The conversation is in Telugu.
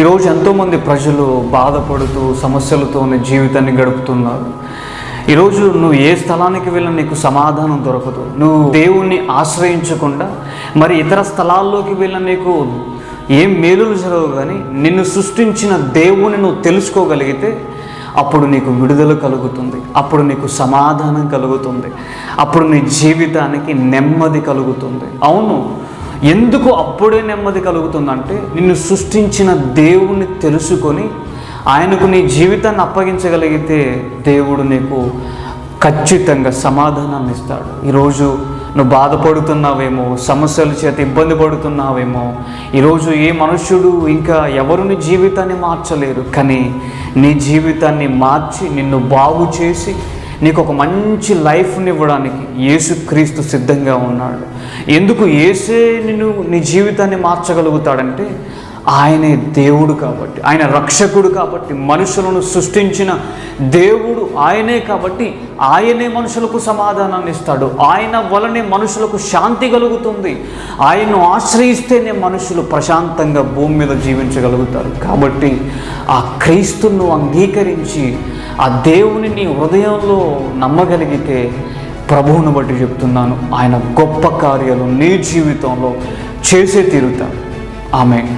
ఈరోజు ఎంతోమంది ప్రజలు బాధపడుతూ సమస్యలతోనే జీవితాన్ని గడుపుతున్నారు. ఈరోజు నువ్వు ఏ స్థలానికి వెళ్ళినా నీకు సమాధానం దొరకదు. నువ్వు దేవుణ్ణి ఆశ్రయించకుండా మరి ఇతర స్థలాల్లోకి వెళ్ళిన నీకు ఏం మేలులు జరగవు కానీ నిన్ను సృష్టించిన దేవుని నువ్వు తెలుసుకోగలిగితే అప్పుడు నీకు విడుదల కలుగుతుంది. అప్పుడు నీకు సమాధానం కలుగుతుంది. అప్పుడు నీ జీవితానికి నెమ్మది కలుగుతుంది. అవును ఎందుకు అప్పుడే నెమ్మది కలుగుతుందంటే నిన్ను సృష్టించిన దేవుణ్ణి తెలుసుకొని ఆయనకు నీ జీవితాన్ని అప్పగించగలిగితే దేవుడు నీకు ఖచ్చితంగా సమాధానాన్ని ఇస్తాడు. ఈరోజు నువ్వు బాధపడుతున్నావేమో సమస్యల చేత ఇబ్బంది పడుతున్నావేమో ఈరోజు ఏ మనుష్యుడు ఇంకా ఎవరిని జీవితాన్ని మార్చలేరు కానీ నీ జీవితాన్ని మార్చి నిన్ను బాగు చేసి నీకు ఒక మంచి లైఫ్ని ఇవ్వడానికి యేసుక్రీస్తు సిద్ధంగా ఉన్నాడు. ఎందుకు ఏసే నిన్ను నీ జీవితాన్ని మార్చగలుగుతాడంటే ఆయనే దేవుడు కాబట్టి ఆయన రక్షకుడు కాబట్టి మనుషులను సృష్టించిన దేవుడు ఆయనే కాబట్టి ఆయనే మనుషులకు సమాధానాన్ని ఇస్తాడు. ఆయన వలనే మనుషులకు శాంతి కలుగుతుంది. ఆయన్ను ఆశ్రయిస్తేనే మనుషులు ప్రశాంతంగా భూమి మీద జీవించగలుగుతారు. కాబట్టి ఆ క్రీస్తును అంగీకరించి ఆ దేవుని నీ హృదయంలో నమ్మగలిగితే ప్రభువును బట్టి చెప్తున్నాను. ఆయన గొప్ప కార్యాలు నీ జీవితంలో చేసే తీరుతాడు. ఆమె